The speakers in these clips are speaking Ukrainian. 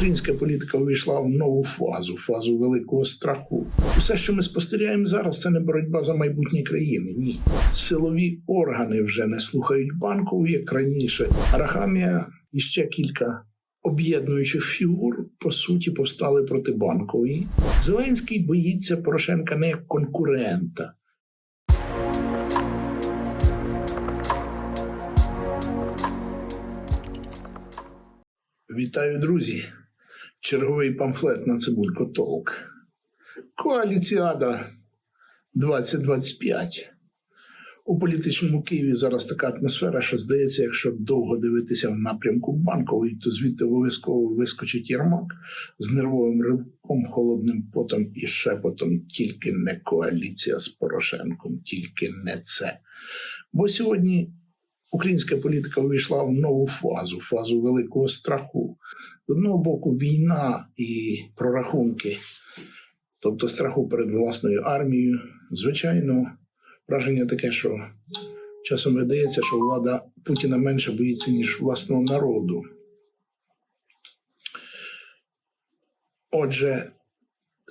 Українська політика увійшла в нову фазу, фазу великого страху. Усе, що ми спостерігаємо зараз, це не боротьба за майбутнє країни. Ні, силові органи вже не слухають банку, як раніше. Арахамія і ще кілька об'єднуючих фігур по суті повстали проти банкової. Зеленський боїться Порошенка не як конкурента. Вітаю, друзі! Черговий памфлет на Цибулько Толк. Коаліціада 2025. У політичному Києві зараз така атмосфера, що здається, якщо довго дивитися в напрямку банкової, то звідти обов'язково вискочить Єрмак з нервовим ривком, холодним потом і шепотом. Тільки не коаліція з Порошенком, тільки не це. Бо сьогодні українська політика увійшла в нову фазу, фазу великого страху. З одного боку, війна і прорахунки, тобто страху перед власною армією. Звичайно, враження таке, що часом видається, що влада Путіна менше боїться, ніж власного народу. Отже,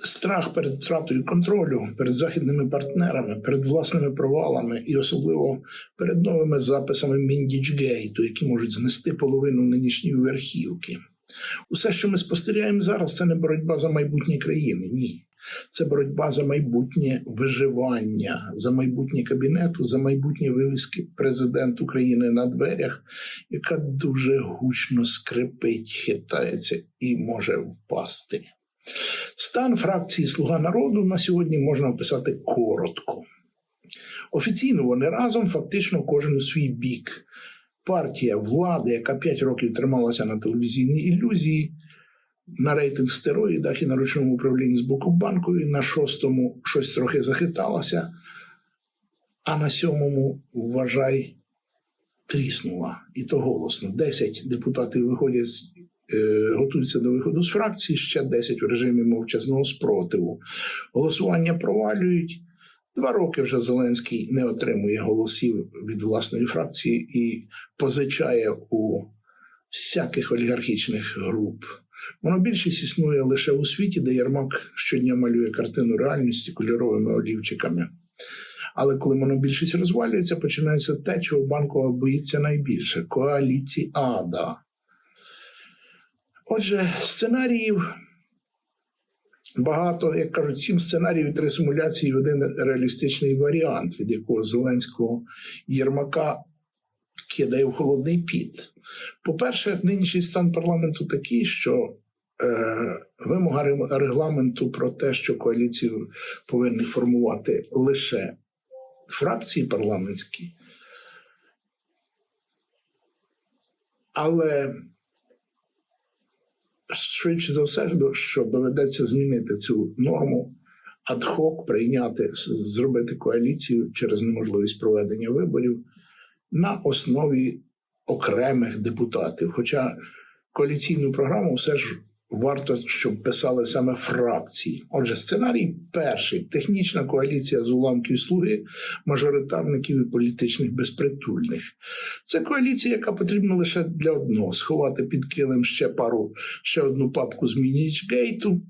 страх перед втратою контролю, перед західними партнерами, перед власними провалами і особливо перед новими записами Міндічгейту, які можуть знести половину нинішньої верхівки. Усе, що ми спостерігаємо зараз, це не боротьба за майбутнє країни. Ні. Це боротьба за майбутнє виживання, за майбутнє кабінету, за майбутнє вивіски президент України на дверях, яка дуже гучно скрипить, хитається і може впасти. Стан фракції Слуга народу на сьогодні можна описати коротко. Офіційно вони разом, фактично, кожен у свій бік. Партія влади, яка 5 років трималася на телевізійній ілюзії, на рейтинг стероїдах і на ручному управлінні з боку банкової, на шостому щось трохи захиталося, а на сьомому, вважай, тріснула. І то голосно. 10 депутатів виходять готуються до виходу з фракції, ще 10 в режимі мовчазного спротиву. Голосування провалюють. Два роки вже Зеленський не отримує голосів від власної фракції і позичає у всяких олігархічних груп. Монобільшість існує лише у світі, де Єрмак щодня малює картину реальності кольоровими олівчиками. Але коли монобільшість розвалюється, починається те, чого банкова боїться найбільше коаліціада. Отже, сценаріїв багато, як кажуть, сім сценаріїв, і три симуляції, і один реалістичний варіант, від якого Зеленського Єрмака кидає в холодний піт. По-перше, нинішній стан парламенту такий, що е, вимога регламенту про те, що коаліцію повинні формувати лише фракції парламентські. Але швидше за все, що доведеться змінити цю норму, адхок прийняти, зробити коаліцію через неможливість проведення виборів на основі окремих депутатів. Хоча коаліційну програму все ж варто, щоб писали саме фракції. Отже, сценарій перший технічна коаліція з уламків слуги, мажоритарників і політичних безпритульних. Це коаліція, яка потрібна лише для одного сховати під килим ще пару, ще одну папку з Мінічгейту.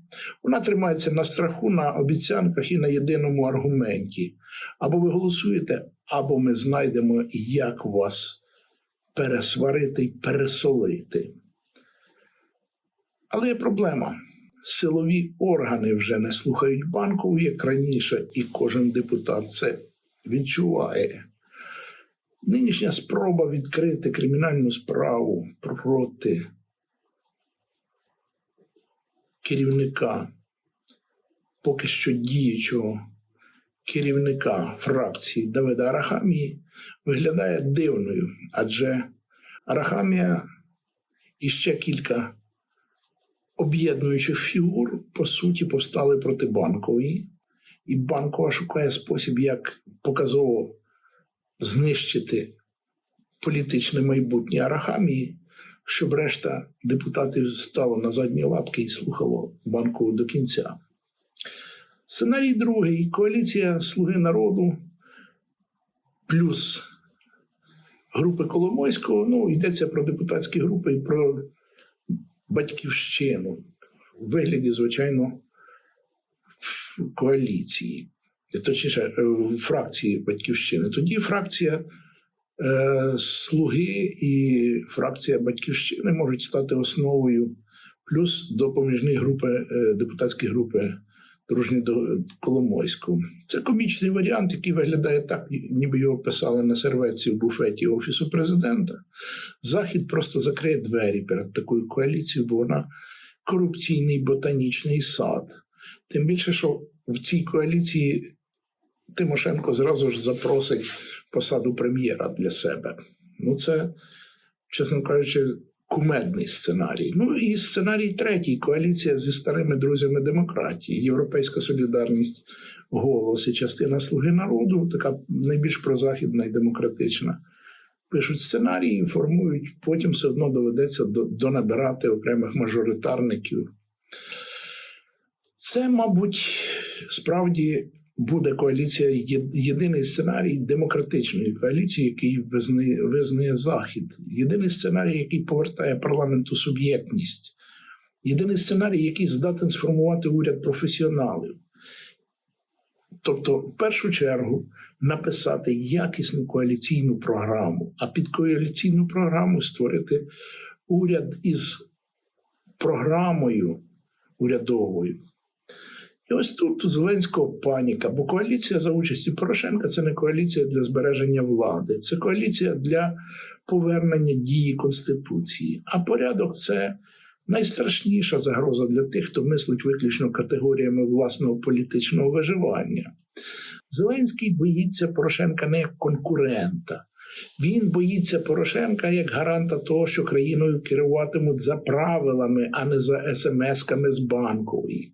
Вона тримається на страху, на обіцянках і на єдиному аргументі. Або ви голосуєте, або ми знайдемо, як вас пересварити і пересолити. Але є проблема. Силові органи вже не слухають банку, як раніше, і кожен депутат це відчуває. Нинішня спроба відкрити кримінальну справу проти керівника, поки що діючого керівника фракції Давида Арахамії виглядає дивною, адже Арахамія і ще кілька об'єднуючих фігур по суті повстали проти банкової, і банкова шукає спосіб, як показово знищити політичне майбутнє Арахамії, щоб решта депутатів стало на задні лапки і слухало банкову до кінця. Сценарій другий коаліція Слуги народу плюс групи Коломойського. Ну, йдеться про депутатські групи і про батьківщину в вигляді, звичайно, коаліції, точніше, е, фракції батьківщини. Тоді фракція е, Слуги і фракція Батьківщини можуть стати основою, плюс допоміжні групи, е, депутатські групи дружні до Коломойського. Це комічний варіант, який виглядає так, ніби його писали на серветці в буфеті Офісу президента. Захід просто закриє двері перед такою коаліцією, бо вона корупційний ботанічний сад. Тим більше, що в цій коаліції Тимошенко зразу ж запросить посаду прем'єра для себе. Ну, це, чесно кажучи, кумедний сценарій. Ну і сценарій третій коаліція зі старими друзями демократії, Європейська солідарність, голос і частина Слуги народу, така найбільш прозахідна і демократична. Пишуть сценарії, формують, потім все одно доведеться до- донабирати окремих мажоритарників. Це, мабуть, справді буде коаліція, єдиний сценарій демократичної коаліції, який визнає, визнає Захід. Єдиний сценарій, який повертає парламенту суб'єктність. Єдиний сценарій, який здатен сформувати уряд професіоналів. Тобто, в першу чергу, написати якісну коаліційну програму, а під коаліційну програму створити уряд із програмою урядовою. І ось тут Зеленського паніка, бо коаліція за участі Порошенка це не коаліція для збереження влади, це коаліція для повернення дії Конституції. А порядок це найстрашніша загроза для тих, хто мислить виключно категоріями власного політичного виживання. Зеленський боїться Порошенка не як конкурента. Він боїться Порошенка як гаранта того, що країною керуватимуть за правилами, а не за смс-ками з банкової.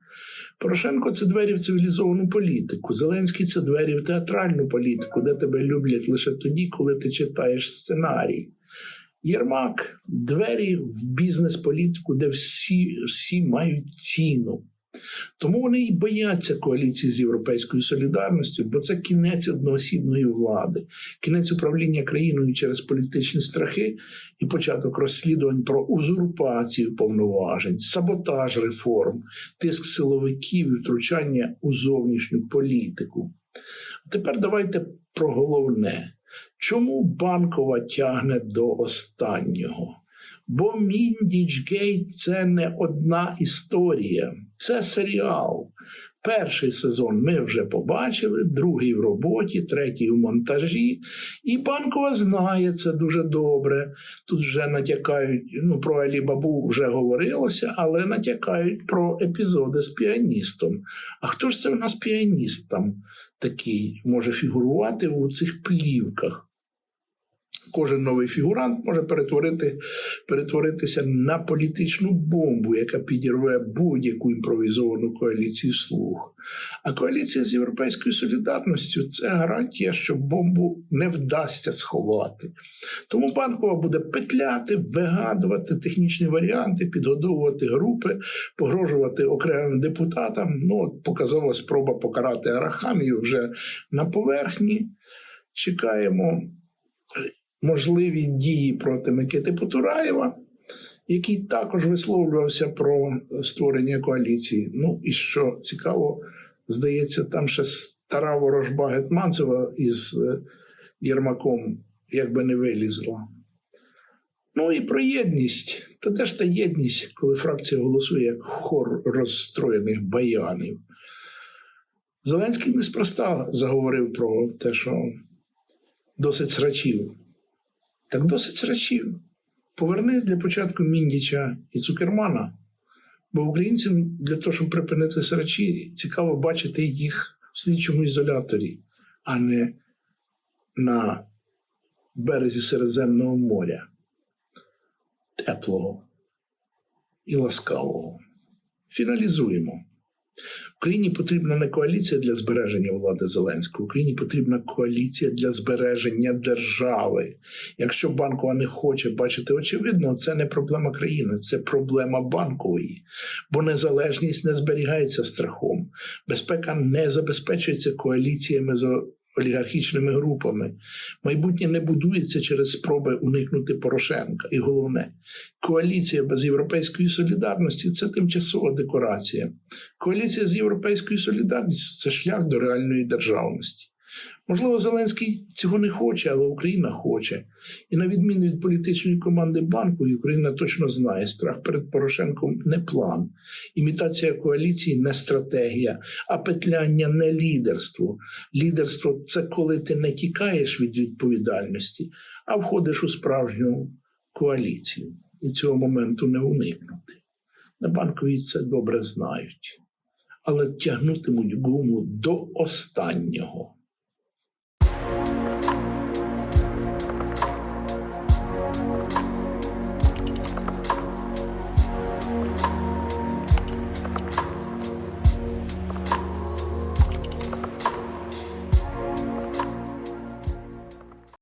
Порошенко це двері в цивілізовану політику. Зеленський це двері в театральну політику, де тебе люблять лише тоді, коли ти читаєш сценарій. Єрмак двері в бізнес-політику, де всі, всі мають ціну. Тому вони і бояться коаліції з європейською солідарністю, бо це кінець одноосібної влади, кінець управління країною через політичні страхи і початок розслідувань про узурпацію повноважень, саботаж реформ, тиск силовиків і втручання у зовнішню політику. Тепер давайте про головне. Чому банкова тягне до останнього? Бо Міндічгейт це не одна історія, це серіал. Перший сезон ми вже побачили, другий в роботі, третій у монтажі. І банкова знає це дуже добре. Тут вже натякають, ну про Алібабу вже говорилося, але натякають про епізоди з піаністом. А хто ж це в нас піаніст там такий може фігурувати у цих плівках? Кожен новий фігурант може перетворити, перетворитися на політичну бомбу, яка підірве будь-яку імпровізовану коаліцію слуг. А коаліція з європейською солідарністю це гарантія, що бомбу не вдасться сховати. Тому банкова буде петляти, вигадувати технічні варіанти, підгодовувати групи, погрожувати окремим депутатам. Ну, от показова спроба покарати Арахамію вже на поверхні. Чекаємо можливі дії проти Микити Потураєва, який також висловлювався про створення коаліції. Ну і що цікаво, здається, там ще стара ворожба Гетманцева із е, Єрмаком якби не вилізла. Ну і про єдність. Та де ж та єдність, коли фракція голосує як хор розстроєних баянів? Зеленський неспроста заговорив про те, що досить срачів. Так досить срачів. Поверни для початку Міндіча і Цукермана. Бо українцям для того, щоб припинити срачі, цікаво бачити їх в слідчому ізоляторі, а не на березі Середземного моря. Теплого і ласкавого. Фіналізуємо. Україні потрібна не коаліція для збереження влади Зеленського. Україні потрібна коаліція для збереження держави. Якщо банкова не хоче бачити очевидно, це не проблема країни, це проблема банкової. Бо незалежність не зберігається страхом. Безпека не забезпечується коаліціями олігархічними групами. Майбутнє не будується через спроби уникнути Порошенка. І головне, коаліція без європейської солідарності це тимчасова декорація. Коаліція з європейською солідарністю це шлях до реальної державності. Можливо, Зеленський цього не хоче, але Україна хоче. І на відміну від політичної команди банку, Україна точно знає, страх перед Порошенком не план, імітація коаліції не стратегія, а петляння не лідерство. Лідерство це коли ти не тікаєш від відповідальності, а входиш у справжню коаліцію. І цього моменту не уникнути. На банковій це добре знають, але тягнутимуть гуму до останнього.